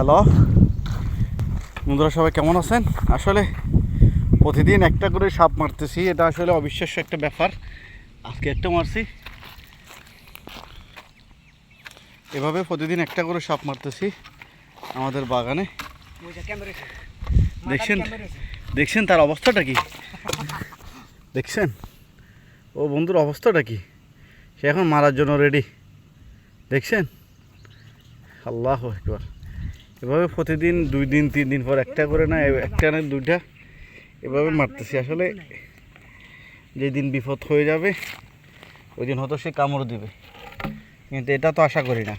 Hello. বন্ধুরা সবাই কেমন আছেন? আসলে প্রতিদিন একটা করে সাপ মারতেছি এটা আসলে অবিশ্বাস্য একটা ব্যাপার। আজকে একটা মারছি। এভাবে প্রতিদিন একটা করে সাপ মারতেছি আমাদের বাগানে। দেখছেন? দেখছেন তার অবস্থাটা কি? দেখছেন? ও বন্ধুর অবস্থাটা কি? সে এখন মারার জন্য রেডি দেখছেন? আল্লাহ একবার এভাবে প্রতিদিন দুই দিন, তিন দিন পর একটা করে না একটা না দুইটা এভাবে মারতেছি। আসলে যেদিন বিপদ হয়ে যাবে ওই দিন হয়তো সে কামড় দিবে। কিন্তু এটা তো আশা করি না।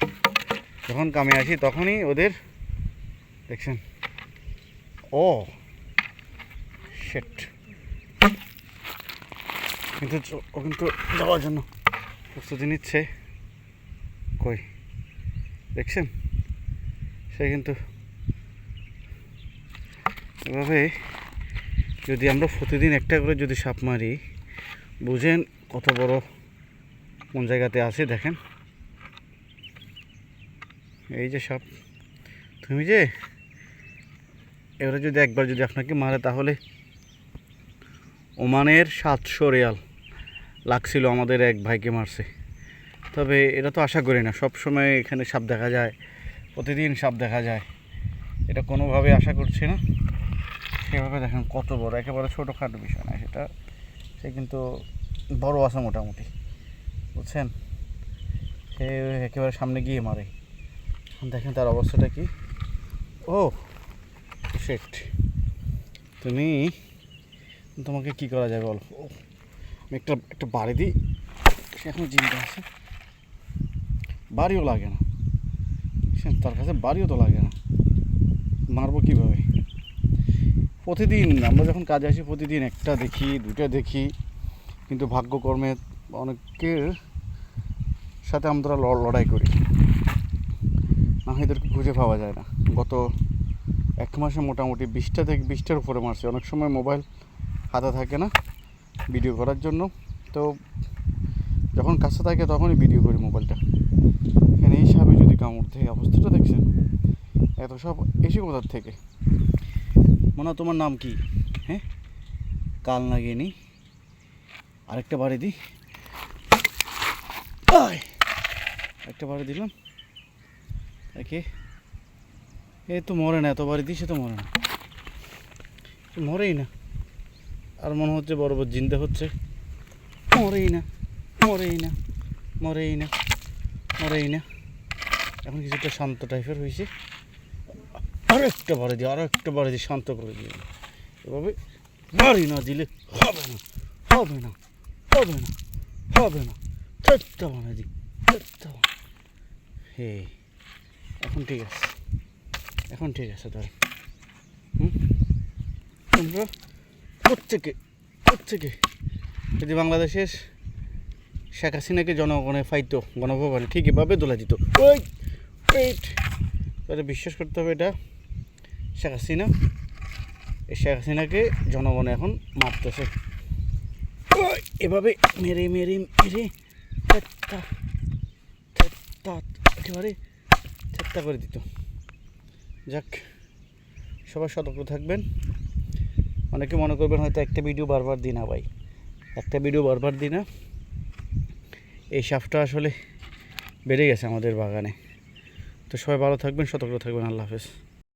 যখন কামে আসি, তখনই ওদের দেখছেন। ও শেট কিন্তু ও কিন্তু যাওয়ার জন্য প্রস্তুতি নিচ্ছে। কই? দেখছেন? সে কিন্তু এভাবে যদি আমরা প্রতিদিন একটা করে যদি সাপ মারি, বুঝেন কত বড় কোন জায়গাতে আছে, দেখেন। এই যে সাপ, তুমি যে এবারে যদি একবার যদি আপনাকে মারে, তাহলে ওমানের সাতশো রিয়াল লাগছিল আমাদের এক ভাইকে মারছে। তবে এটা তো আশা করি না সব সময় এখানে সাপ দেখা যায়। প্রতিদিন সাপ দেখা যায়। এটা কোনোভাবে আশা করছি না। সেভাবে দেখেন কত বড়, একেবারে ছোটোখাটো বিষয় না সেটা। সে কিন্তু বড় আছে মোটামুটি। বুঝছেন? সে একেবারে সামনে গিয়ে মারে। দেখেন তার অবস্থাটা কি। ও সেট তুমি, তোমাকে কি করা যায় বলো? আমি একটা একটা বাড়ি দিই। সে এখন জিন্দা আছে। বাড়িও লাগে না। সে তার কাছে বাড়িও তো লাগে না। মারবো কীভাবে? প্রতিদিন, আমরা যখন কাজে আসি, প্রতিদিন একটা দেখি দুটো দেখি। কিন্তু ভাগ্যকর্মে অনেকের সাথে আমরা লড়াই করি। না এদেরকে খুঁজে পাওয়া যায় না। গত এক মাসে মোটামুটি বিশটা থেকে বিশটার উপরে মারছে। অনেক সময় মোবাইল হাতে থাকে না ভিডিও করার জন্য। তো যখন কাছে থাকে তখনই ভিডিও করি মোবাইলটা এখানে এই সাপে যদি কামড় থেকে অবস্থাটা দেখছেন? এত সব এসে কোথার থেকে? মনে তোমার নাম কি? হ্যাঁ? কাল নাগিনি আরেকটা বাড়ি দিই একটা বাড়ি দিলাম। একে এ তো মরে না, এত বাড়ি দিছে তো মরে না। মরেই না। আর মনে হচ্ছে বড় বড় জিন্দা হচ্ছে। মরেই না মরেই না মরেই না মরেই না। এখন কিছুটা শান্ত টাইপের হয়েছে। আরও একটা বাড়ি দিই আরও একটা বাড়ি দিয়ে শান্ত করে দিই এভাবে বাড়ি না দিলে হবে না হবে না হবে না হবে না। চারটা বানিয়ে দিই চারটা হে, এখন ঠিক আছে, এখন ঠিক আছে ধর হুম? তোমরা প্রত্যেকে প্রত্যেকে যদি বাংলাদেশের শেখ হাসিনাকে জনগণে ফাইতো, গণভবনে ঠিক এভাবে দোলা দিত, ওই ওয়েট তাহলে বিশ্বাস করতে হবে এটা। শেখ হাসিনা। এই শেখ হাসিনাকে জনগণ এখন মারতেছে। এভাবে মেরে মেরে মেরে একেবারে ঠেট্টা করে দিত। যাক, সবাই সতর্ক থাকবেন। অনেকে মনে করবেন হয়তো একটা ভিডিও বারবার দিই না ভাই। একটা ভিডিও বারবার দিই না। এই সাপটা আসলে বেড়ে গেছে আমাদের বাগানে। তো সবাই ভালো থাকবেন সতর্ক থাকবেন আল্লাহ হাফেজ।